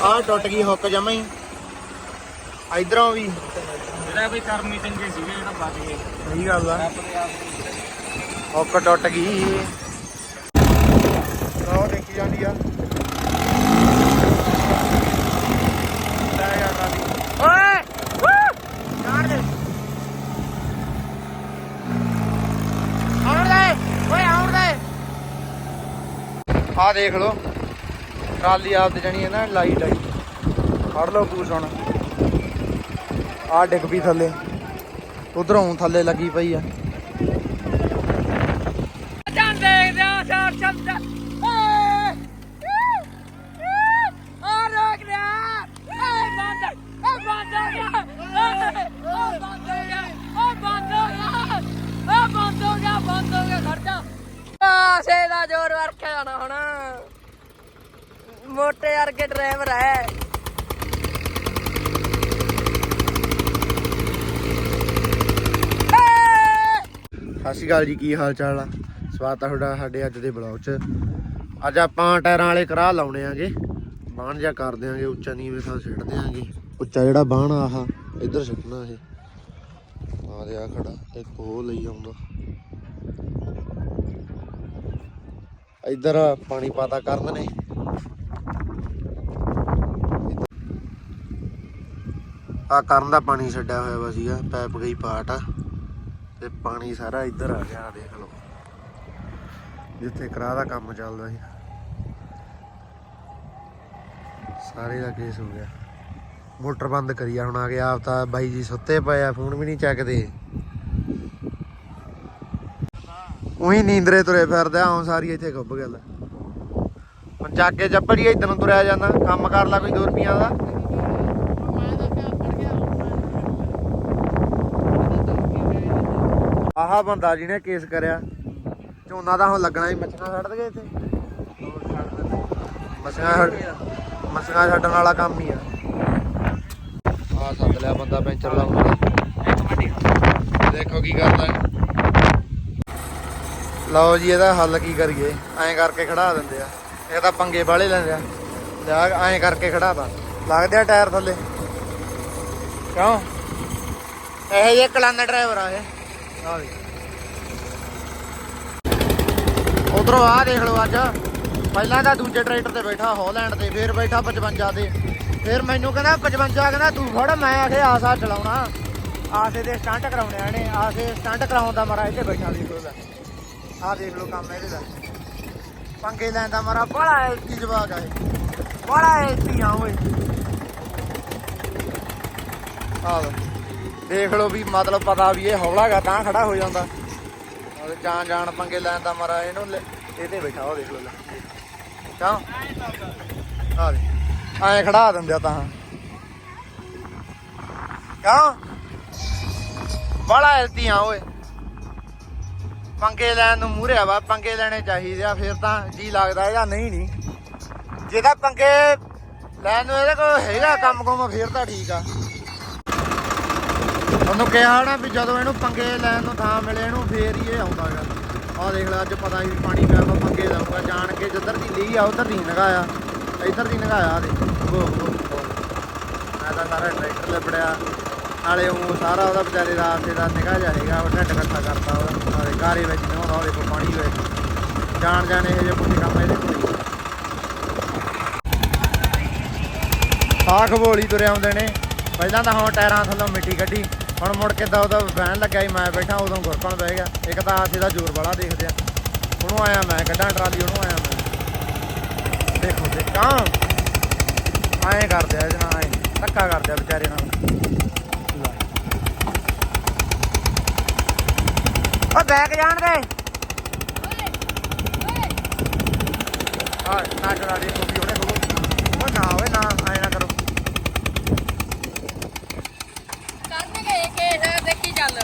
ਆਹ ਟੁੱਟ ਗਈ ਹੁੱਕ ਜਮਾ ਹੀ। ਇਧਰੋਂ ਵੀ। ਜਿਹੜਾ ਬਈ ਕਰਮੀ ਚੰਗੇ ਸੀਗੇ ਜਿਹੜਾ ਬਚ ਗਏ। ਸਹੀ ਗੱਲ ਆ। ਹੁੱਕ ਟੁੱਟ ਗਈ। ਲਓ ਦੇਖੀ ਜਾਂਦੀ ਆ। ਆ ਦੇਖ ਲਓ। ਟਰਾਲੀ ਆਪ ਤੇ ਜਣੀ ਨਾ ਲਾਈਟ ਆਈ ਫੜ ਲਓ ਪੂਛ ਹੁਣ। ਆ ਡਿੱਗ ਪਈ ਥੱਲੇ। ਉਧਰੋਂ ਥੱਲੇ ਲੱਗੀ ਪਈ ਆ। ਮੋਟੇ ਵਰਗੇ ਡਰਾਈਵਰ ਹੈ। ਸਤਿ ਸ਼੍ਰੀ ਅਕਾਲ ਜੀ, ਕੀ ਹਾਲ ਚਾਲ ਆ? ਸਵਾਗਤ ਆ ਤੁਹਾਡਾ ਸਾਡੇ ਅੱਜ ਦੇ ਬਲੌਗ 'ਚ। ਅੱਜ ਆਪਾਂ ਟਾਇਰਾਂ ਵਾਲੇ ਕਰਾਹ ਲਾਉਣੇ ਆਂਗੇ। ਬਾਣ ਜਾ ਕਰ ਦਿਆਂਗੇ, ਉੱਚਾ ਨੀਵੇਂ ਥਾਂ ਸਿੱਟ ਦਿਆਂਗੇ। ਉੱਚਾ ਜਿਹੜਾ ਬਾਣ ਆਹ ਇੱਧਰ ਸਿੱਟਣਾ ਇਹ। ਆ ਦੇ ਆ ਖੜਾ, ਇੱਕ ਉਹ ਲਈ ਆਉਂਦਾ। ਇੱਧਰ ਪਾਣੀ ਪਾਤਾ ਕਰਨ ਨੇ। ਆ ਕਰਨ ਦਾ ਪਾਣੀ ਛੱਡਿਆ ਹੋਇਆ ਵਾ ਸੀਗਾ, ਪੈਪ ਗਈ ਪਾਟ ਤੇ ਪਾਣੀ ਸਾਰਾ ਇੱਧਰ ਆ ਗਿਆ ਦੇਖ ਲਓ। ਜਿੱਥੇ ਕਰਾ ਦਾ ਕੰਮ ਚੱਲਦਾ ਸੀ। ਸਾਰੇ ਦਾ ਕੇਸ ਹੋ ਗਿਆ। ਮੋਟਰ ਬੰਦ ਕਰੀ ਆ, ਹੁਣ ਆ ਕੇ ਆਪ ਤਾਂ ਬਾਈ ਜੀ ਸੁੱਤੇ ਪਏ ਆ, ਫੋਨ ਵੀ ਨਹੀਂ ਚੱਕਦੇ। ਉਹੀ ਨੀਂਦਰੇ ਤੁਰੇ ਫਿਰਦੇ ਆ ਸਾਰੀ ਇੱਥੇ ਗੁੱਬ ਗੱਲ ਹੁਣ ਚੱਕ ਕੇ ਚੱਪੜੀ ਇਧਰ ਨੂੰ ਤੁਰਿਆ ਜਾਂਦਾ, ਕੰਮ ਕਰ ਲਾ ਕੋਈ 2 ਰੁਪਈਆ ਦਾ। ਆਹ ਬੰਦਾ ਜਿਹਨੇ ਕੇਸ ਕਰਿਆ, ਝੋਨਾ ਤਾਂ ਹੁਣ ਲੱਗਣਾ ਹੀ, ਮੱਛੀਆਂ ਛੱਡ ਦਗੇ ਇੱਥੇ। ਮੱਛੀਆਂ ਛੱਡ, ਮੱਛੀਆਂ ਛੱਡਣ ਵਾਲਾ ਕੰਮ ਹੀ ਆ। ਆ ਸੱਦ ਲਿਆ ਬੰਦਾ ਪੈਂਚਰ ਲਾਉਣ ਵਾਲਾ। ਦੇਖੋ ਕੀ ਕਰਦਾ ਲਓ ਜੀ, ਇਹਦਾ ਹੱਲ ਕੀ ਕਰੀਏ? ਐਂ ਕਰਕੇ ਖੜਾ ਦਿੰਦੇ ਆ। ਇਹ ਤਾਂ ਪੰਗੇ ਵਾਲੇ ਲੈਂਦੇ ਆ। ਲਿਆ, ਐਂ ਕਰਕੇ ਖੜਾ ਤਾ ਲੱਗਦੇ ਆ ਟਾਇਰ ਥੱਲੇ। ਕਿਉਂ? ਇਹ ਜੇ ਕਲਾਨਾ ਡਰਾਈਵਰ ਆ ਇਹ। ਆ ਦੇਖ ਉਧਰੋਂ ਆ ਦੇਖ ਲਓ ਅੱਜ। ਪਹਿਲਾਂ ਤਾਂ ਦੂਜੇ ਟਰੈਕਟਰ ਤੇ ਬੈਠਾ ਹੌਲੈਂਡ ਤੇ, ਫਿਰ ਬੈਠਾ 55 ਤੇ। ਫਿਰ ਮੈਨੂੰ ਕਹਿੰਦਾ 55 ਕਹਿੰਦਾ, ਤੂੰ ਫੜ, ਮੈਂ ਆਖੇ ਆਸਾ ਚਲਾਉਣਾ। ਆਸੇ ਦੇ ਸਟੰਟ ਕਰਾਉਣੇ ਆ ਆਸੇ ਸਟੰਟ ਕਰਾਉਣ ਦਾ ਮਾਰਾ ਇੱਥੇ ਬੈਠਾ ਦੇਖ ਲਓ ਲੈ ਆ ਦੇਖ ਲਓ ਕੰਮ ਇਹਦੇ ਦਾ। ਪੰਗੇ ਲੈਂਦਾ ਮਾਰਾ, ਬੜਾ ਐਲਤੀ ਜਵਾਗ ਆ ਬੜਾ ਐਲਤੀ ਆ ਓਏ। ਆ ਲਓ। ਦੇਖ ਲਓ ਵੀ ਮਤਲਬ ਪਤਾ ਵੀ ਇਹ ਹੌਲਾਗਾ ਤਾਂ ਖੜਾ ਹੋ ਜਾਂਦਾ। ਜਾਣ ਜਾਣ ਪੰਗੇ ਲੈਣ ਦਾ ਮਾਰਾ, ਇਹਨੂੰ ਇਹਦੇ ਬੈਠਾ ਉਹ ਦੇਖ ਲਓ ਲੈ। ਆ ਦੇ ਖੜਾ ਦਿੰਦੇ ਆ ਤਾਂ। ਕਿਉਂ? ਬੜਾ ਐਲਤੀਆਂ ਓਏ। ਪੰਗੇ ਲੈਣ ਨੂੰ ਮੂਹਰੇ ਵਾ, ਪੰਗੇ ਲੈਣੇ ਚਾਹੀਦੇ ਆ, ਫਿਰ ਤਾਂ ਜੀ ਲੱਗਦਾ ਜਾਂ ਨਹੀਂ ਨਹੀਂ ਜੇ ਤਾਂ ਪੰਗੇ ਲੈਣ ਨੂੰ ਇਹਦੇ ਕੋਲ ਹੈਗਾ ਕੰਮ ਕੁਮ ਫਿਰ ਤਾਂ ਠੀਕ ਆ। ਉਹਨੂੰ ਕਿਹਾ ਨਾ ਵੀ ਜਦੋਂ ਇਹਨੂੰ ਪੰਗੇ ਲੈਣ ਨੂੰ ਥਾਂ ਮਿਲੇ, ਇਹਨੂੰ ਫੇਰ ਹੀ ਇਹ ਆਉਂਦਾ ਗਾ ਆਹ ਦੇਖ ਲੈ, ਅੱਜ ਪਤਾ ਹੀ ਪਾਣੀ ਪਿਆ ਵਾ, ਪੰਗੇ ਲਾਊਗਾ। ਜਾਣ ਕੇ ਜਿੱਧਰ ਦੀ ਲੀ ਆ, ਉਧਰ ਦੀ ਨਗਾਇਆ ਇੱਧਰ ਦੀ ਨਗਾਇਆ ਦੇ ਉਹ ਮੈਂ ਤਾਂ ਸਾਰਾ ਟਰੈਕਟਰ ਲਿਬੜਿਆ। ਨਾਲੇ ਉਹ ਸਾਰਾ ਉਹਦਾ ਵਿਚਾਰੇ ਦਾ ਆਪੇ ਦਾ ਨਿਗਾਹ ਜਾਏਗਾ ਉਹ ਢੱਡ ਇਕੱਠਾ ਕਰਤਾ ਉਹਦਾ। ਨਾਲੇ ਘਾਰੇ ਵਿੱਚ ਨਹਾਉਂਦਾ ਉਹਦੇ ਕੋਲ ਪਾਣੀ ਹੋਏ ਜਾਣ ਜਾਣੇ ਇਹ ਜਿਹੇ ਪੁੱਠੇ ਕੰਮ ਇਹਦੇ ਕੋਲ ਹੀ। ਆਖ ਬੋਲੀ ਤੁਰੇ ਆਉਂਦੇ ਨੇ। ਪਹਿਲਾਂ ਤਾਂ ਹੁਣ ਟਾਇਰਾਂ ਥੱਲੋਂ ਮਿੱਟੀ ਕੱਢੀ। ਹੁਣ ਮੁੜ ਕੇ ਤਾਂ ਉਹਦਾ ਵਹਿਣ ਲੱਗਾ ਸੀ ਮੈਂ ਬੈਠਾ ਉਦੋਂ ਗੁਰਪਣ ਬਹਿ ਗਿਆ। ਇੱਕ ਤਾਂ ਆਸੇ ਦਾ ਜ਼ੋਰ ਬੜਾ ਦੇਖਦੇ ਆ। ਉਹਨੂੰ ਆਇਆ ਮੈਂ ਕੱਢਾਂ ਟਰਾਲੀ ਉਹਨੂੰ ਆਇਆ ਮੈਂ। ਦੇਖੋ ਤੇ ਕਾਂ। ਆਏ ਕਰਦੇ ਆ ਜਨਾ ਆਏ ਧੱਕਾ ਕਰਦੇ ਆ ਵਿਚਾਰੇ ਨਾਲ। ਓ ਬੈਕ ਜਾਣ ਦੇ। ਆ ਨਾ ਦੇ ਕੋਈ ਉਹਨੇ ਉਹ ਨਾ ਓਏ ਨਾ ਆਏ ਨਾ ਕਰੋ ਕਰਨਗੇ ਕੇਸ ਦੇਖੀ ਚੱਲ।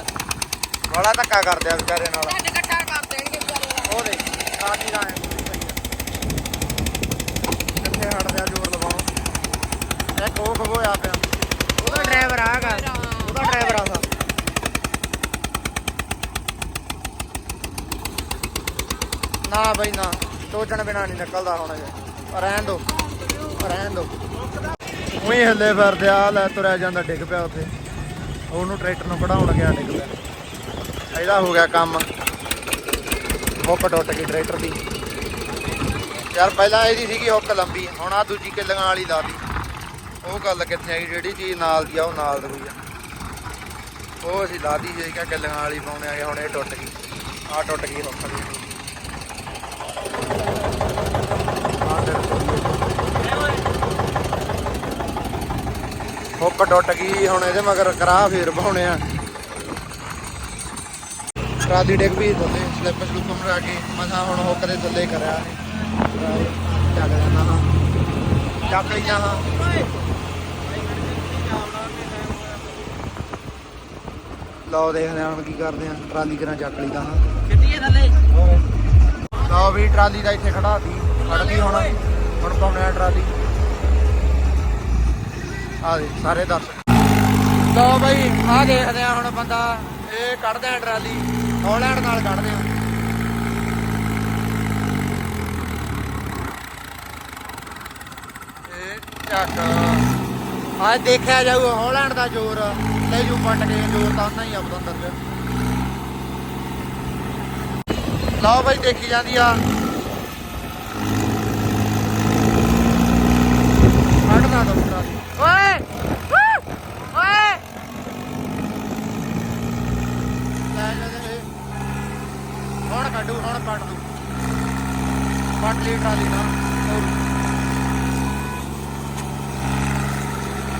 ਬੜਾ ਧੱਕਾ ਕਰਦੇ ਆ ਵਿਚਾਰੇ ਨਾਲ। ਢੱਡ ਇਕੱਠਾ ਕਰ ਦੇਣਗੇ ਵਿਚਾਰੇ ਦਾ ਉਹ ਦੇ ਕਾਜੀ ਦਾ ਕਿੱਥੇ ਹਟਦਾ ਜ਼ੋਰ ਲਵਾਉ ਇੱਕ ਉਹ ਖਗੋਇਆ ਪਿਆ। ਉਹਦਾ ਡਰਾਈਵਰ ਆਗਾ ਉਹਦਾ ਡਰਾਈਵਰ ਆਗਾ ਨਾ ਬਈ ਨਾ। ਟੋਚਣ ਬਿਨਾ ਨਹੀਂ ਨਿਕਲਦਾ ਹੁਣ ਇਹ। ਰਹਿਣ ਦੋ। ਰਹਿਣ ਰਹਿਣ ਦੋ। ਉਹੀ ਹੱਲੇ ਫਿਰਦੇ ਆ ਲੈ ਤੁਰਿਆ ਜਾਂਦਾ ਡਿੱਗ ਪਿਆ ਉੱਥੇ। ਉਹਨੂੰ ਟਰੈਕਟਰ ਨੂੰ ਕਢਾਉਣ ਗਿਆ ਡਿੱਗ ਇਹਦਾ ਹੋ ਗਿਆ ਕੰਮ। ਹੁੱਕ ਟੁੱਟ ਗਈ ਟਰੈਕਟਰ ਦੀ। ਯਾਰ ਪਹਿਲਾਂ ਇਹਦੀ ਸੀਗੀ ਹੁੱਕ ਲੰਬੀ, ਹੁਣ ਆ ਦੂਜੀ ਕਿੱਲੀਆਂ ਵਾਲੀ ਲਾਤੀ ਉਹ ਗੱਲ ਕਿੱਥੇ ਆਈ ਜਿਹੜੀ ਚੀਜ਼ ਨਾਲ ਦੀ ਆ, ਉਹ ਨਾਲ ਦੀ ਆ। ਉਹ ਅਸੀਂ ਲਾਤੀ ਸੀ ਕਿ ਕਿੱਲੀਆਂ ਵਾਲੀ ਪਾਉਣੇ ਆਏ ਹੁਣ ਇਹ ਟੁੱਟ ਗਈ। ਆ ਟੁੱਟ ਗਈ ਹੁੱਕ ਦੀ। ਆਹ ਹੁੱਕ ਟੁੱਟ ਗਈ ਹੁਣ ਇਹਦੇ ਮਗਰ ਕਰਾ ਫੇਰ ਪਾਉਣੇ ਆ। ਟਰਾਲੀ ਡਿੱਗ ਵੀ ਥੱਲੇ ਸਲਿੱਪ ਸਲੂਪ ਮਰਾ ਕੇ, ਮਸਾਂ ਹੁਣ ਹੁੱਕ ਦੇ ਥੱਲੇ ਕਰਿਆ ਚੱਕ ਜਾਣਾ ਹਾਂ ਚੱਕ ਲਈਆਂ ਹਾਂ। ਲਓ ਦੇਖਦੇ ਹਾਂ ਹੁਣ ਕੀ ਕਰਦੇ ਆ। ਟਰਾਲੀ ਕਰਾਂ ਚੱਕ ਲਈ ਤਾਂ ਹਾਂ। ਕਿੱਡੀਏ ਥੱਲੇ ਲਓ ਵੀ, ਟਰਾਲੀ ਦਾ ਇੱਥੇ ਖੜਾਤੀ ਖੜ ਗਈ ਹੁਣ। ਹੁਣ ਪਾਉਣੇ ਆ ਟਰਾਲੀ। ਆ ਦੇ ਸਾਰੇ ਦਰਸ਼ਕ ਲਓ ਬਈ, ਆ ਦੇਖਦੇ ਆ ਹੁਣ ਬੰਦਾ, ਇਹ ਕੱਢਦੇ ਆ ਟਰਾਲੀ ਹੌਲੈਂਡ ਨਾਲ ਕੱਢਦੇ ਆ ਚੱਕ। ਆ ਦੇਖਿਆ ਜਾਊ ਹੌਲੈਂਡ ਦਾ ਜ਼ੋਰ, ਲੈ ਜੂ ਪੱਟ ਕੇ, ਜ਼ੋਰ ਤਾਂ ਉਹਨਾਂ ਹੀ ਆ ਬਦੰਦਰ ਚ। ਲਓ ਬਾਈ, ਦੇਖੀ ਜਾਂਦੀ ਆ ਕੱਢਣਾ ਦੋ ਟਰਾਲੀ ਓਏ ਵੂ! ਓਏ ਲੈ ਜਾਂਦੇ ਇਹ। ਹੁਣ ਕੱਢੂ ਹੁਣ ਕੱਢ ਦੂ ਕੱਢ ਲਈ ਟਰਾਲੀ ਨਾ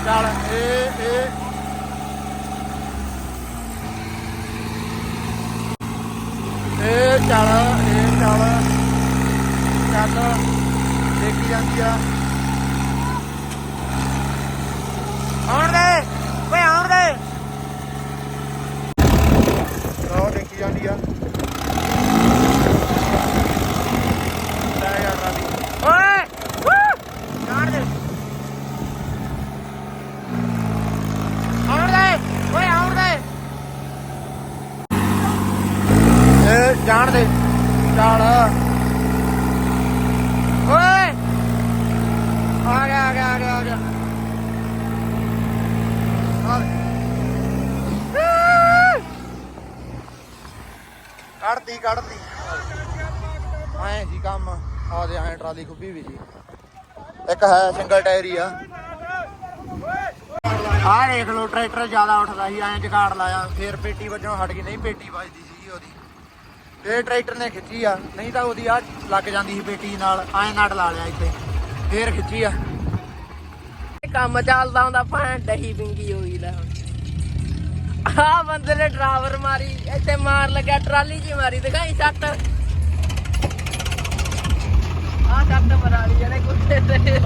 ਚੱਲ, ਇਹ ਇਹ। ਇਹ ਚੱਲ ਇਹ ਚੱਲ। ਚੱਲ। ਦੇਖੀ ਜਾਂਦੀ ਆ। ਆਉਣ ਦੇ ਓਏ ਆਉਣ ਦੇ ਉਹ ਦੇਖੀ ਜਾਂਦੀ ਆ ਲੈ ਜਾ ਟਰਾਲੀ ਓਏ ਵੂ! ਜਾਣ ਦੇ ਆਉਣ ਦੇ ਓਏ ਆਉਣ ਦੇ ਇਹ ਜਾਣ ਦੇ ਚੱਲ ਓਏ ਆ ਗਿਆ ਆ ਗਿਆ ਆ ਗਿਆ ਆ ਗਿਆ ਆ ਦੇ। ਕੱਢਤੀ ਕੱਢਤੀ। ਐਂ ਜੀ ਕੰਮ, ਆ ਦੇ ਐਂ ਟਰਾਲੀ ਖੁੱਬੀ ਵੀ ਜੀ। ਇੱਕ ਹੈ ਸਿੰਗਲ ਟਾਇਰ ਹੀ ਆ ਦੇਖ ਲਓ, ਟਰੈਕਟਰ ਜ਼ਿਆਦਾ ਉੱਠਦਾ ਸੀ, ਐਂ ਜਗਾੜ ਲਾਇਆ। ਫੇਰ ਪੇਟੀ ਵੱਜੋਂ ਹਟ ਗਈ, ਨਹੀਂ ਪੇਟੀ ਵੱਜਦੀ ਸੀ ਉਹਦੀ। ਇਹ ਟਰੈਕਟਰ ਨੇ ਖਿੱਚੀ ਆ। ਨਹੀਂ ਤਾਂ ਉਹਦੀ ਆ ਲੱਗ ਜਾਂਦੀ ਸੀ ਪੇਟੀ ਨਾਲ, ਐਂ ਨਟ ਲਾ ਲਿਆ ਇੱਥੇ। ਫੇਰ ਖਿੱਚੀ ਆ। ਕੰਮ ਚੱਲਦਾ ਹੁੰਦਾ ਭਾਂ ਡਹੀ ਬਿੰਗੀ ਹੋਈ ਲੈ ਆ ਬੰਦੇ ਨੇ ਡਰਾਈਵਰ ਮਾਰੀ, ਇੱਥੇ ਮਾਰ ਲੱਗਿਆ, ਟਰਾਲੀ 'ਚ ਹੀ ਮਾਰੀ, ਦਿਖਾਈ ਸੱਟ ਆ ਸੱਟ ਮਰਾਲੀ ਜਿਹੜੇ ਕੁੱਤੇ ਤੇ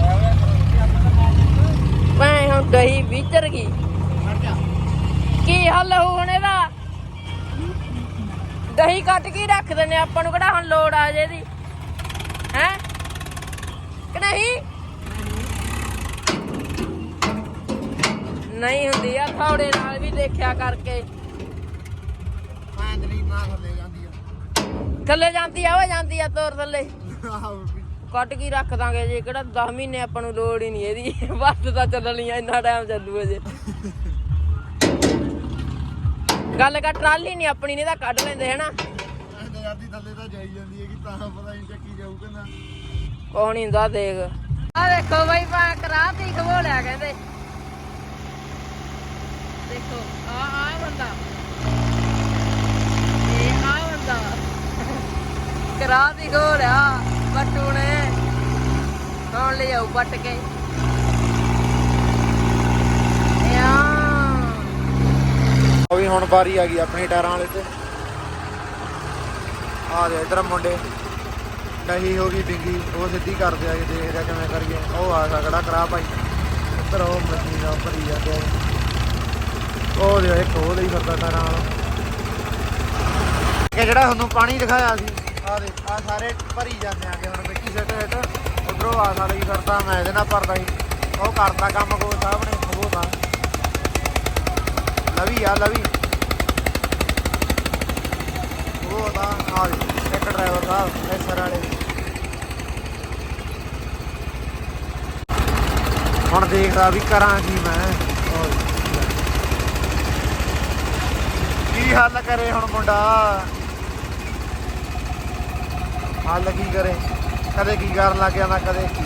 ਭਾਂ ਹੁਣ ਡਹੀ ਵਿਚਰ ਗਈ। ਕੀ ਹੱਲ ਹੋਊ ਹੁਣ ਇਹਦਾ? ਦਹੀਂ ਕੱਟ ਕੇ ਰੱਖ ਦਿੰਨੇ ਆਪਾਂ ਨੂੰ ਕਿਹੜਾ ਹੁਣ ਲੋੜ ਆ ਜੇ ਦੀ ਹੈ? ਕਿ ਨਹੀਂ? ਨਹੀਂ ਹੁੰਦੀ ਆ ਥੋੜੇ ਨਾਲ ਵੀ ਦੇਖਿਆ ਕਰਕੇ। ਨਾ ਥੱਲੇ ਜਾਂਦੀ ਆ। ਥੱਲੇ ਜਾਂਦੀ ਆ ਓਏ ਜਾਂਦੀ ਆ ਤੋਰ ਥੱਲੇ। ਕੱਟ ਕੇ ਰੱਖ ਦਾਂਗੇ ਜੇ ਕਿਹੜਾ 10 ਮਹੀਨੇ ਆਪਾਂ ਨੂੰ ਲੋੜ ਹੀ ਨਹੀਂ ਇਹਦੀ। ਬੱਸ ਤਾਂ ਚੱਲਣੀ ਆ ਇੰਨਾ ਟਾਈਮ ਚੱਲੂ ਅਜੇ। ਗੱਲ ਕਰ ਟਰਾਲੀ ਨਹੀਂ ਆਪਣੀ ਨਹੀਂ ਤਾਂ ਕੱਢ ਲੈਂਦੇ ਹਨਾ? ਐਂ ਤਾਂ ਜਾਂਦੀ ਥੱਲੇ ਤਾਂ ਜਾਈ ਜਾਂਦੀ ਹੈ ਕਿ ਤਾਂ ਪਤਾ ਨਹੀਂ ਚੱਕੀ ਜਾਊ ਕਿ ਨਾ। ਹੁੰਦਾ ਦੇਖ। ਆ ਦੇਖੋ ਬਾਈ ਪਾ ਕਰਾਤੀ ਖਵੋਲਿਆ ਕਹਿੰਦੇ। ਦੇਖੋ, ਆ ਆ ਬੰਦਾ। ਇਹ ਆ ਬੰਦਾ। ਕਰਾਤੀ ਖਵੋਲਿਆ ਬੱਟੂ ਨੇ। ਕੌਣ ਲੈ ਜਾਊ ਪੱਟ ਕੇ? ਯਾ। ਵੀ ਹੁਣ ਵਾਰੀ ਆ ਗਈ ਆਪਣੇ ਟਾਇਰਾਂ ਵਾਲੇ ਤੇ। ਆ ਦੇ ਇਧਰ ਮੁੰਡੇ। ਨਹੀਂ ਹੋ ਗਈ ਡਿੰਗੀ। ਉਹ ਸਿੱਧੀ ਕਰਦੇ ਆ ਕਿ ਦੇਖਦੇ ਕਿਵੇਂ ਕਰੀਏ। ਉਹ ਆ ਸਕੜਾ ਕਰਾ ਭਾਈ। ਇੱਧਰ ਉਹ ਮਸ਼ੀਨ ਆ, ਭਰੀ ਜਾਂਦੇ ਆ। ਉਹ ਦੇ ਇੱਕ ਉਹ ਲਈ ਫਿਰਦਾ ਟਾਇਰਾਂ ਵਾਲਾ। ਇਹ ਜਿਹੜਾ ਤੁਹਾਨੂੰ ਪਾਣੀ ਦਿਖਾਇਆ ਸੀ ਆ ਦੇ ਆ ਸਾਰੇ ਭਰੀ ਜਾਂਦੇ ਆਗੇ ਹੁਣ ਮਿੱਟੀ ਸਿੱਟ ਸਿੱਟ ਉਧਰੋਂ ਆ ਸਾਲੀ ਕਰਦਾ ਮੈਂ ਇਹਦੇ ਨਾਲ ਭਰਦਾ ਸੀ ਉਹ ਕਰਦਾ ਕੰਮ ਕੋ ਸਾਹਿਬ ਨੇ, ਉਹ ਤਾਂ। ਲਵੀ ਆ, ਲਵੀ। ਉਹ ਤਾਂ ਆ ਇੱਕ ਡਰਾਈਵਰ ਸਾਹਿਬ ਐਸਰ ਵਾਲੇ। ਹੁਣ ਦੇਖਦਾ ਵੀ ਕਰਾਂ ਕੀ ਮੈਂ। ਕੀ ਹੱਲ ਕਰੇ ਹੁਣ ਮੁੰਡਾ। ਹੱਲ ਕੀ ਕਰੇ? ਕਦੇ ਕੀ ਕਰਨ ਲੱਗ ਗਿਆ ਨਾ ਕਦੇ ਕੀ?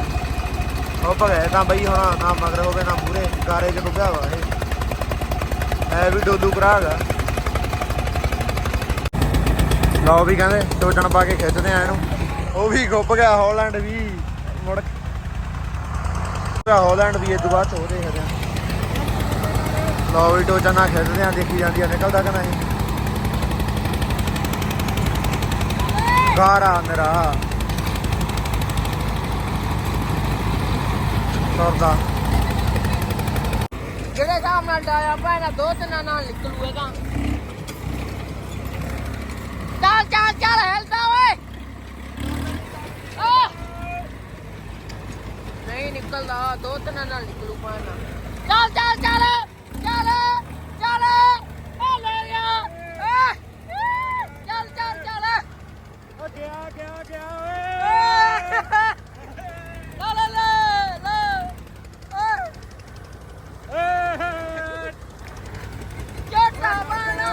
ਉਹ ਭਗੈ ਤਾਂ ਬਈ ਹੁਣ ਨਾ ਮਗਰ ਹੋਵੇ ਨਾ ਮੂਰੇ ਗਾਰੇ ਚ ਡੁੱਬਿਆ ਵਾ ਇਹ। ਐ ਵੀ ਡੋਲੂ ਕਰਾਗਾ ਲਓ ਵੀ ਕਹਿੰਦੇ ਟੋਚਣ ਪਾ ਕੇ ਖਿੱਚਦੇ ਆ ਇਹਨੂੰ। ਉਹ ਵੀ ਗੁੱਪ ਗਿਆ ਹਾਲੈਂਡ ਵੀ, ਮੁੜ ਹਾਲੈਂਡ ਵੀ, ਇਹ ਤੋਂ ਬਾਅਦ ਚ ਦੇਖਦੇ ਆ ਲਓ ਵੀ ਟੋਚਣ ਨਾਲ ਖਿੱਚਦੇ ਆ, ਦੇਖੀ ਜਾਂਦੀ ਆ, ਨਿਕਲਦਾ ਕਿ ਨਹੀਂ? ਗਾਰਾ ਮੇਰਾ। ਸਰਦਾ ਜਿਹੜੇ ਹਿਸਾਬ ਨਾਲ ਡਾਇਆ ਪੈਣਾ ਦੋ ਤਿੰਨਾਂ ਨਾਲ ਨਿਕਲੂ ਚੱਲ ਚੱਲ ਚੱਲ, ਹਿਲਦਾ ਓਏ। ਨਹੀਂ ਨਿਕਲਦਾ, ਦੋ ਤਿੰਨਾਂ ਨਾਲ ਨਿਕਲੂ ਪੈਣਾ ਚੱਲ ਚੱਲ ਚੱਲ ਚੱਲ ਚੱਲ ਆ ਲੈ ਗਿਆ ਆ, ਚੱਲ ਚੱਲ ਚੱਲ ਉਹ ਗਿਆ ਗਿਆ ਗਿਆ ਓਏ ਲੈ ਲੈ ਲੈ ਲੈ ਏ ਝੋਟਾ ਬਣਾ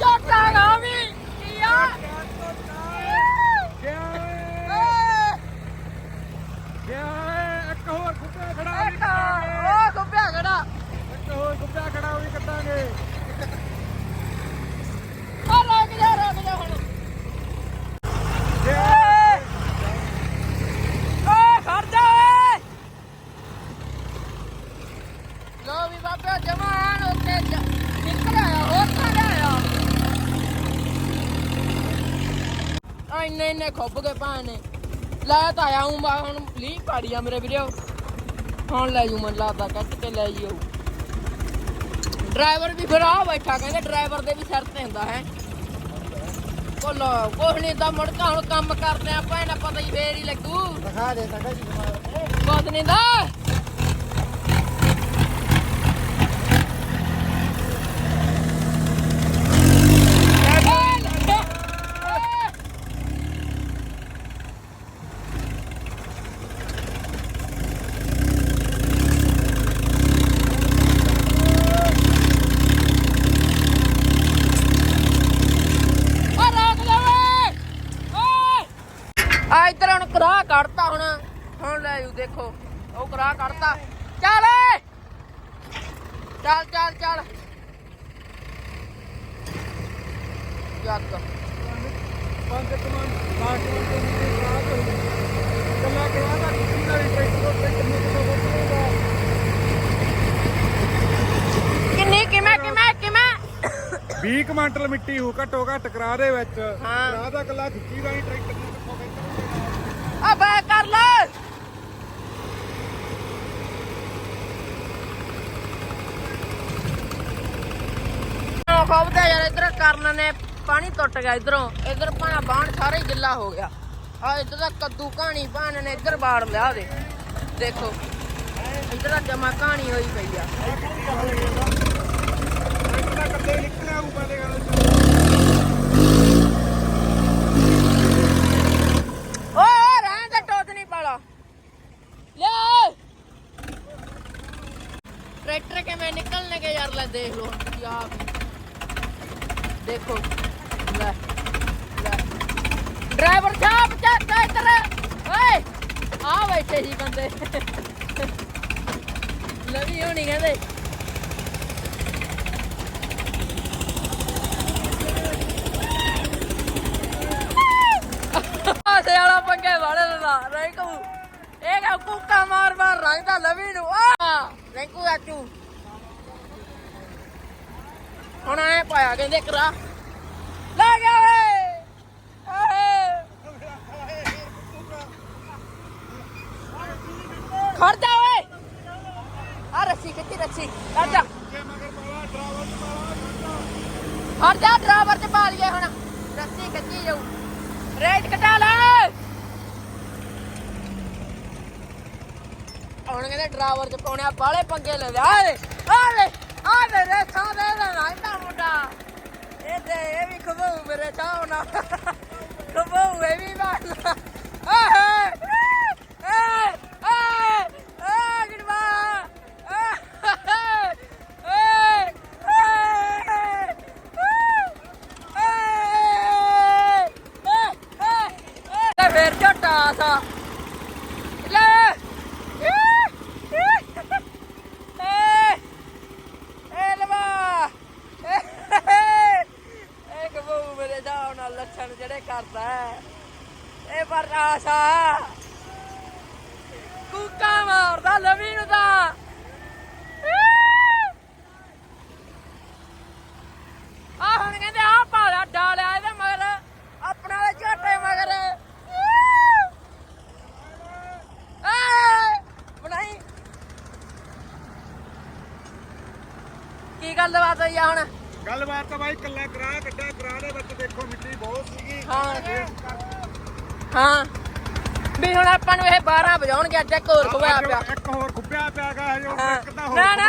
ਝੋਟਾ ਗਾਵੀ ਕੀਆ ਗਿਆ ਓਏ ਏ ਗਿਆ ਓਏ ਇੱਕ ਹੋਰ ਗੁੱਪਿਆ ਖੜਾ ਉਹ ਵੀ ਏਟਾ ਕੱਟਾਂਗੇ। ਉਹ ਗੁੱਬਿਆ ਖੜਾ ਇੱਕ ਹੋਰ ਗੁੱਪਿਆ ਖੜਾ ਉਹ ਵੀ ਕੱਟਾਂਗੇ ਆ ਰੁਕ ਜਾ ਰੁਕ ਜਾ ਹੁਣ ਗਿਆ ਓਏ ਖੜ ਜਾ ਓਏ ਲੋ ਵੀ ਬਾਬਾ ਜਮਾਨ ਉੱਤੇ ਜ- ਨਿਕਲ ਆਇਆ ਹੋਰ ਤਾਂ ਆਇਆ ਆ ਇੰਨੇ ਇੰਨੇ ਖੁੱਬ ਕੇ ਪਾਣੇ ਲੈ ਤਾਂ ਆਇਆ ਹੂੰ ਬਾ ਹੁਣ ਲੀ ਪਾੜੀ ਆ ਮੇਰੇ ਵੀਰੋ ਹੁਣ ਲੈ ਜੂ ਮਨ ਲਾਦਾ ਕੱਟ ਕੇ ਲੈ ਜਿਓ ਡਰਾਈਵਰ ਵੀ ਫਿਰ ਆ ਬੈਠਾ ਕਹਿੰਦੇ ਡਰਾਈਵਰ ਦੇ ਵੀ ਸਿਰ ਤੇ ਹੁੰਦਾ ਹੈ। ਕੋਲੋ ਕੁਛ ਨਹੀਂ ਤਾਂ ਮੁੜਕਾ ਹੁਣ ਕੰਮ ਕਰਦੇ ਆ ਭੈਣਾ ਪਤਾ ਹੀ ਫੇਰ ਹੀ ਲੱਗੂ। ਦਿਖਾ ਦੇ ਸਾਡਾ ਜੀ। ਕੁਛ ਨਹੀਂ ਦਾ ਆ ਇੱਧਰ ਹੁਣ ਕਰਾ ਕੱਢਤਾ ਹੁਣ ਹੁਣ ਲੈ ਜੂ ਦੇਖੋ ਉਹ ਕਰਾ ਕੱਢਤਾ ਚੱਲ ਏ ਚੱਲ ਚੱਲ ਚੱਲ ਜੱਗ ਪੰਜ ਕਮਾਂਡ ਬਾਟ ਦੇ ਨੀਚੇ ਖੜਾ ਕਰੋ ਕੱਲਾ ਕਰਾ ਦਾ ਕਿੰਨੀ ਦਾ ਟਰੈਕਟਰ ਉੱਤੇ ਕਿੰਨੇ ਕਿਲੋ ਬੋਤਲੇਗਾ ਕਿੰਨੀ ਕਿਵੇਂ ਕਿਵੇਂ ਕਿਵੇਂ 20 ਕੁਇੰਟਲ ਮਿੱਟੀ ਹੋ ਘੱਟੋ ਘੱਟ ਕਰਾ ਦੇ ਵਿੱਚ। ਹਾਂ। ਕਰਾ ਦਾ ਕੱਲਾ ਖਿੱਚੀ ਦਾ ਹੀ ਟਰੈਕਟਰ ਨੂੰ ਕਿੱਥੋਂ ਕਹਿੰਦਾ ਆ ਬੈ ਕਰ ਲੈ। ਖੋਬਦਾ ਯਾਰ ਇਧਰ ਕਰਨ ਨੇ ਪਾਣੀ ਟੁੱਟ ਗਿਆ ਇਧਰੋਂ। ਇਧਰ ਭਾਣਾ ਬਾਣ ਸਾਰਾ ਹੀ ਗਿੱਲਾ ਹੋ ਗਿਆ। ਆ ਇਧਰ ਦਾ ਕੱਦੂ ਕਹਾਣੀ ਭਾਣ ਨੇ ਇਧਰ ਬਾੜ ਲਿਆ ਦੇ। ਦੇਖੋ ਇਧਰ ਦਾ ਜਮਾ ਕਹਾਣੀ ਹੋਈ ਪਈ ਆ। ਕੱਲੇ ਨਿਕਲਿਆ ਉਹ ਪਹਿਲੇ ਗੱਲ ਓਏ ਓਏ ਰਹਿਣ ਦੇ ਟੋਚ ਨਹੀਂ ਪਾਲਾ ਲੈ ਟਰੈਕਟਰ ਕਿਵੇਂ ਨਿਕਲਣਗੇ ਯਾਰ ਲੈ ਦੇਖ ਲੋ ਕੀ ਆ ਵੀ। ਦੇਖੋ ਲੈ ਲੈ ਡਰਾਈਵਰ ਸਾਹਿਬ ਚੱਕ ਇੱਧਰ ਓਏ ਆ ਬੈਠੇ ਜੀ ਬੰਦੇ ਲਵੀ ਹੋਣੀ ਕਹਿੰਦੇ ਆਸੇ ਵਾਲਾ ਪੰਗੇ ਵਾਲੇ ਦਾ ਰੈਂਕੂ ਇਹ ਕਾ ਕੁੱਕਾ ਮਾਰ ਲਵੀ ਨੂੰ ਆ। ਰੈਂਕੂ ਆਚੂ ਹੁਣ ਐ ਪਾਇਆ ਕਹਿੰਦੇ ਕਰਾ ਲੈ ਗਿਆ ਓਏ ਓਏ ਖੜ ਜਾ ਓਏ ਆ ਰੱਸੀ ਕਿੱਥੇ ਰੱਸੀ ਖੜ ਜਾ ਖੜ ਜਾ ਡਰਾਈਵਰ ਤੇ ਪਾ ਲਈਏ ਹੁਣ ਰੱਸੀ ਕੱਚੀ ਜਾਊ ਰੇਟ ਘਟਾ ਲੈ ਹੁਣ ਕਹਿੰਦੇ ਡਰਾਈਵਰ ਬਾਲੇ ਪੰਗੇ ਲੈ ਆ ਲੈ ਆ ਲੈ ਆ ਦਾ ਨਾਈਟਾ ਮੁੰਡਾ। ਇਹ ਤੇ ਇਹ ਵੀ ਖਵਾਉ ਮੇਰੇ ਥਾਂ ਨਾ ਖਵਾਉ ਇਹ ਵੀ ਮਾਰਨਾ ਗੱਲਬਾਤ ਹੋਈ ਆ ਹੁਣ? ਗੱਲਬਾਤ ਤਾਂ ਬਾਈ ਕੱਲਾ ਕਰਾ ਕੱਢਿਆ ਕਰਾ ਦੇ ਵਿੱਚ ਦੇਖੋ ਮਿੱਟੀ ਬਹੁਤ ਸੀਗੀ। ਹਾਂ। ਹਾਂ। ਵੀ ਹੁਣ ਆਪਾਂ ਨੂੰ ਇਹ 12 ਵਜਾਉਣਗੇ ਅੱਜ ਇੱਕ ਹੋਰ ਖਵਾਇਆ ਪਿਆ। ਇੱਕ ਹੋਰ ਖੁੱਬਿਆ ਪਿਆ ਗਾ ਹਜੇ ਹਾਂ। ਇੱਕ ਤਾਂ ਹੋਰ ਨਾ ਨਾ।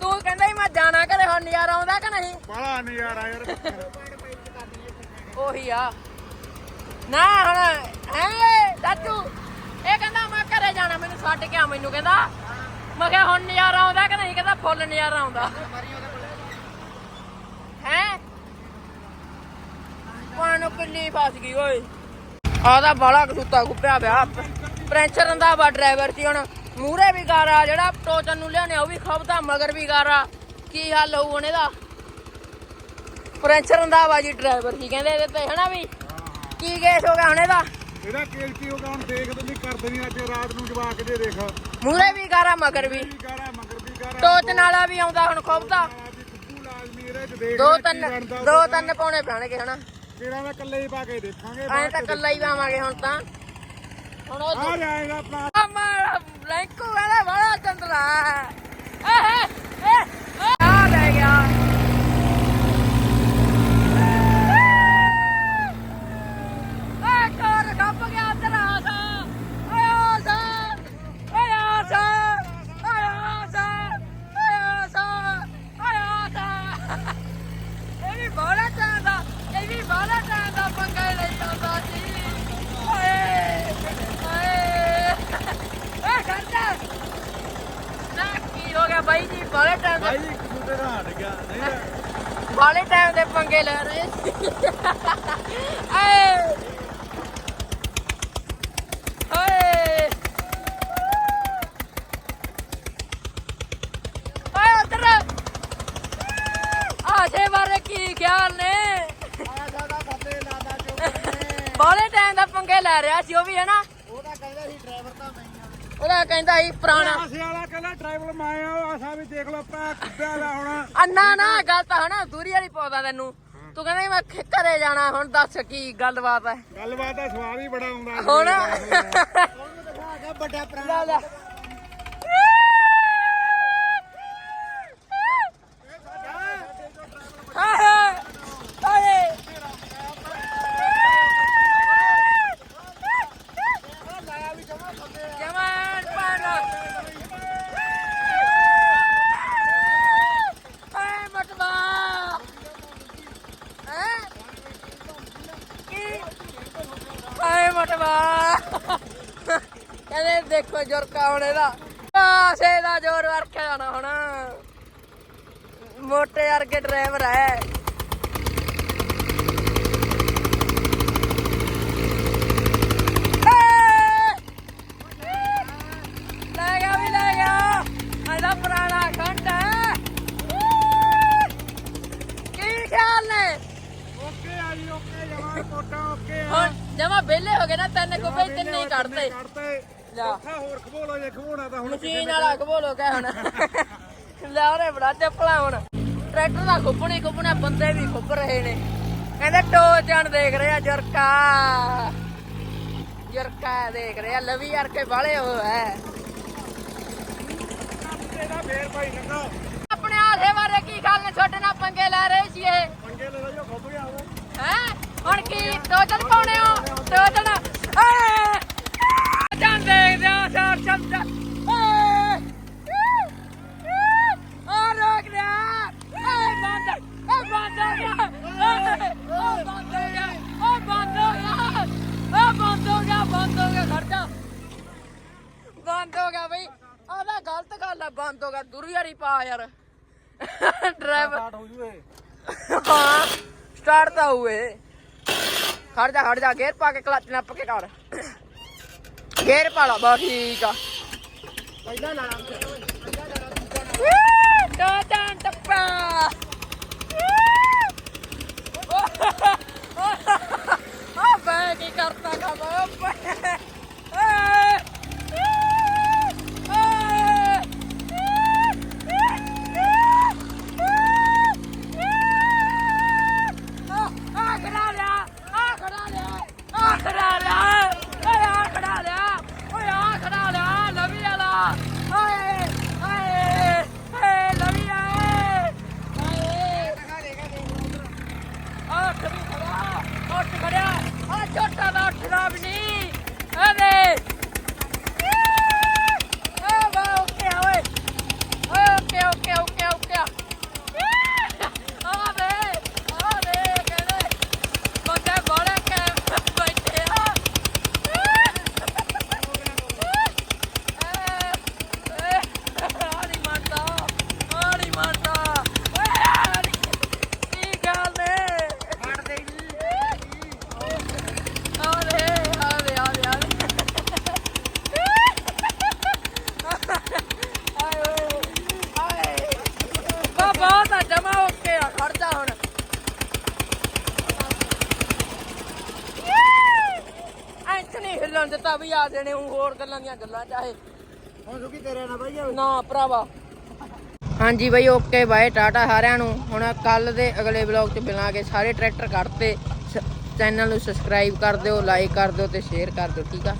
ਤੂੰ ਕਹਿੰਦਾ ਸੀ ਮੈਂ ਜਾਣਾ ਘਰੇ ਹੁਣ ਨਜ਼ਾਰਾ ਆਉਂਦਾ ਕਿ ਨਹੀਂ? ਬੜਾ ਨਜ਼ਾਰਾ ਯਾਰ। ਉਹੀ ਆ। ਨਾ ਹੁਣ ਹੈ ਦਾਦੂ। ਇਹ ਕਹਿੰਦਾ ਮੈਂ ਘਰੇ ਜਾਣਾ ਮੈਨੂੰ ਛੱਡ ਕੇ ਆ ਮੈਨੂੰ ਕਹਿੰਦਾ। ਮੈਂ ਕਿਹਾ ਹੁਣ ਨਜ਼ਾਰਾ ਆਉਂਦਾ ਕਿ ਨਹੀਂ? ਕਹਿੰਦਾ ਫੁੱਲ ਨਜ਼ਾਰਾ ਆਉਂਦਾ। ਹੈ? ਪਾਣੋ ਕਿੰਨੀ ਫਸ ਗਈ ਓਏ। ਆਦਾ ਬਾਲਾ ਕਸੂਤਾ ਗੁੱਪਿਆ ਪਿਆ। ਪ੍ਰੈਸ਼ਰ ਦਾ ਵਾ ਡਰਾਈਵਰ ਸੀ ਹੁਣ। ਮੂਰੇ ਵੀ ਗਾਰਾ ਜਿਹੜਾ ਟੋਚਨ ਨੂੰ ਲਿਆਉਣੇ ਉਹ ਵੀ ਖਬਦਾ ਮਗਰ ਵੀ ਗਾਰਾ ਕੀ ਹੱਲ ਹੋਊ ਹੁਣ ਇਹਦਾ? ਪ੍ਰੈਸ਼ਰ ਦਾ ਵਾ ਜੀ ਡਰਾਈਵਰ ਸੀ ਕਹਿੰਦੇ ਇਹਦੇ ਤੇ, ਹਨਾ ਵੀ? ਕੀ ਕੇਸ ਹੋ ਗਿਆ ਹੁਣ ਇਹਦਾ? ਇਹਦਾ ਕੇਸ ਕੀ ਹੋਗਾ ਹੁਣ ਦੇਖ ਦਿੰਦੀ ਕਰ ਦੇਣੀ ਅੱਜ ਰਾਤ ਨੂੰ ਜਵਾਕ ਜੇ ਦੇਖ। ਮੂਰੇ ਵੀ ਗਾਰਾ ਮਗਰ ਵੀ। ਗਾਰਾ ਮਗਰ ਵੀ ਗਾਰਾ। ਟੋਚਨ ਵਾਲਾ ਵੀ ਆਉਂਦਾ ਹੁਣ ਖਬਦਾ ਵੀ ਕੁੱਕੂ ਲਾਜ਼ਮੀ ਇਹਦੇ ਚ ਦੇਖ ਦੋ ਕੀ ਤਿੰਨ ਦੋ ਤਿੰਨ ਪਾਉਣੇ ਪੈਣਗੇ ਹਨਾ। ਤੇਰਾ ਦਾ ਕੱਲੇ ਹੀ ਪਾ ਕੇ ਦੇਖਾਂਗੇ ਐਂ ਤਾਂ ਕੱਲਾ ਹੀ ਪਾਵਾਂਗੇ ਹੁਣ ਤਾਂ। ਹੁਣ ਉਹ ਆ ਜਾਏਗਾ ਆਪਣਾ। ਮਾਰਾ ਲੈਂਕੂ ਵਾਲਾ ਬੜਾ ਚੰਦਰਾ ਏ ਟਾਈਮ ਦੇ ਪੰਗੇ ਲੈ ਰਹੇ ਸੀ ਏ ਓਏ। ਓਏ ਉਧਰ। ਆਸ਼ੇ ਬਾਰੇ ਕੀ ਖਿਆਲ ਨੇ? ਆ ਸਾਡਾ ਥੱਲੇ ਲਾਦਾ ਚੋਕਰ ਬਾਲੇ ਟਾਈਮ ਦਾ ਪੰਗੇ ਲੈ ਰਿਹਾ ਸੀ ਉਹ ਵੀ ਹੈ ਨਾ? ਉਹਦਾ ਕਹਿੰਦਾ ਸੀ ਡਰਾਈਵਰ ਤਾਂ ਮੈਂ ਉਹਦਾ ਕਹਿੰਦਾ ਸੀ ਪੁਰਾਣਾ। ਆਸੇ ਵਾਲਾ ਕਹਿੰਦਾ ਡਰਾਈਵਰ ਮੈਂ ਆ ਆਸਾ ਵੀ ਦੇਖ ਲਓ ਪਾ ਕੁੱਬਿਆ ਦਾ ਹੁਣ ਅੰਨਾ ਨਾ ਗੱਲ ਤਾਂ ਹਨਾ ਦੂਰੀ ਵਾਲੀ ਪਾਉਂਦਾ ਤੈਨੂੰ। ਤੂੰ ਕਹਿੰਦਾ ਸੀ ਮੈਂ ਖੇ- ਘਰੇ ਜਾਣਾ ਹੁਣ ਦੱਸ ਕੀ ਗੱਲਬਾਤ ਹੈ। ਗੱਲਬਾਤ ਦਾ ਸਵਾਦ ਹੀ ਬੜਾ ਆਉਂਦਾ। ਹੁਣ? ਵੱਡਾ ਲੈ ਲੈ ਹਾਏ ਹਾਏ ਜਮਾਨ ਪਾਣਾ ਹਾਏ ਮਟਵਾ ਹੈ ਕੀ ਹਾਏ ਮਟਵਾ ਕਹਿੰਦੇ ਦੇਖੋ ਜੁਰਕਾ ਹੁਣ ਇਹਦਾ। ਆਸੇ ਦਾ ਜ਼ੋਰ ਵਰਖਿਆ ਜਾਣਾ ਹੁਣ। ਮੋਟੇ ਵਰਗੇ ਡਰਾਈਵਰ ਹੈ। ਜਮਾ ਵਿਹਲੇ ਹੋ ਗਏ ਨਾ ਤਿੰਨ ਹੀ ਤਿੰਨੇ ਹੀ ਕੱਢਦੇ ਲਿਆ ਔਖਾ ਹੋਰ ਖਬੋਲੋ ਜੇ ਖਬੋਣਾ ਤਾਂ ਹੁਣ ਮਸ਼ੀਨ ਵਾਲਾ ਖਬੋਲੋ ਕਹਿ ਹੁਣ। ਲੈ ਉਹਨੇ ਬੜਾ ਚੱਪਲਾ ਹੁਣ। ਟਰੈਕਟਰ ਦਾ ਖੁੱਪਣੀ ਖੁੱਪਣਾ ਬੰਦੇ ਵੀ ਖੁੱਪ ਰਹੇ ਨੇ। ਕਹਿੰਦੇ ਟੋਚਣ ਦੇਖ ਰਿਹਾ ਜਰਕਾ। ਜਰਕਾ ਦੇਖ ਰਿਹਾ ਲਵੀ ਯਾਰ ਕੇ ਬਾਲੇ ਹੋ। ਹੈ ਆਪਣੇ ਆਸੇ ਬਾਰੇ ਕੀ ਗੱਲ ਨੇ ਛੋਟੇ ਨਾਲ ਪੰਗੇ ਲੈ ਰਹੇ ਸੀ ਇਹ। ਪੰਗੇ ਲੈ ਲਓ ਖੁੱਬ ਗਿਆ ਹੈ? ਹੁਣ ਕੀ? ਟੋਚਣ ਪਾਉਣੇ ਹੋ? ਸਾਰ ਸ਼ਬਦ ਏ ਏ ਬੰਦ ਹੋ ਗਿਆ ਬਈ। ਆਦਾ ਗਲਤ ਗੱਲ ਆ ਬੰਦ ਹੋ ਗਿਆ। ਦੁਰੀਆਰੀ ਪਾ ਯਾਰ। ਡਰਾਈਵਰ ਸਟਾਰਟ ਹੋ ਜੂਏ। ਹਾਂ ਸਟਾਰਟ ਤਾਂ ਹੋਏ ਖੜ ਜਾ ਖੜ ਜਾ। ਗੇਅਰ ਪਾ ਕੇ ਕਲੱਚ ਨੱਪ ਕੇ ਕਰ ਗੇਰ ਪਾ ਲਾ ਬਾ ਠੀਕ ਆ ਪਹਿਲਾਂ ਨਾ ਟਾਟਾ ਟੱਪਾ ਆ ਬੈ ਕੀ ਕਰਤਾ ਕੰਮ ਆ ਖੜਾ ਲਿਆ ਆ ਖੜਾ ਲਿਆ ਆ ਖੜਾ ਲਿਆ ਓਏ ਆ ਖੜਾ ਲਿਆ ਓਏ ਆ ਖੜਾ ਲਿਆ ਲਵੀ ਵਾਲਾ ਓਏ ਓਏ ਓਏ ਲਵੀ ਆਏ ਦਾ ਵੀ ਆ ਦੇਣੇ ਹੁਣ ਹੋਰ ਗੱਲਾਂ ਦੀਆਂ ਗੱਲਾਂ ਚਾਹੇ ਹੁਣ ਸੁਕੀ ਤੇਰੇ ਨਾਲ ਬਾਈ ਨਾ ਭਰਾਵਾ। ਹਾਂਜੀ ਬਈ ਓਕੇ ਬਾਏ ਟਾਟਾ ਸਾਰਿਆਂ ਨੂੰ। ਹੁਣ ਕੱਲ ਦੇ ਅਗਲੇ ਵਲੌਗ 'ਚ ਮਿਲਾਂਗੇ ਸਾਰੇ ਟਰੈਕਟਰ ਕੱਢਤੇ। ਚੈਨਲ ਨੂੰ ਸਬਸਕ੍ਰਾਈਬ ਕਰ ਦਿਓ ਲਾਈਕ ਕਰ ਦਿਓ ਤੇ ਸ਼ੇਅਰ ਕਰ ਦਿਓ ਠੀਕ ਆ?